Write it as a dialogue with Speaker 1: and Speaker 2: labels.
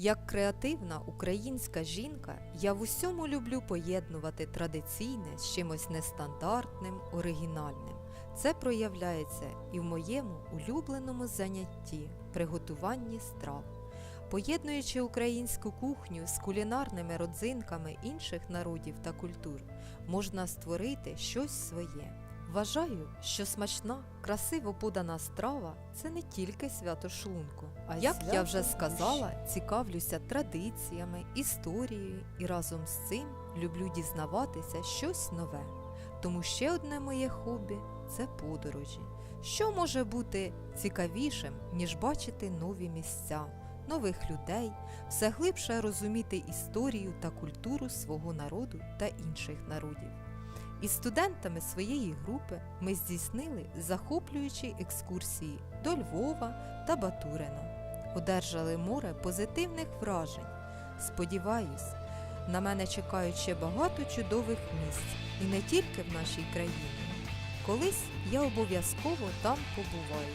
Speaker 1: Як креативна українська жінка, я в усьому люблю поєднувати традиційне з чимось нестандартним, оригінальним. Це проявляється і в моєму улюбленому занятті приготуванні страв. Поєднуючи українську кухню з кулінарними родзинками інших народів та культур, можна створити щось своє. Вважаю, що смачна, красиво подана страва це не тільки свято шлунку. А як я вже сказала, цікавлюся традиціями, історією і разом з цим люблю дізнаватися щось нове. Тому ще одне моє хобі це подорожі. Що може бути цікавішим, ніж бачити нові місця, нових людей, все глибше розуміти історію та культуру свого народу та інших народів. Із студентами своєї групи ми здійснили захоплюючі екскурсії до Львова та Батурина. Одержали море позитивних вражень. Сподіваюсь, на мене чекають ще багато чудових місць і не тільки в нашій країні. Колись я обов'язково там побуваю.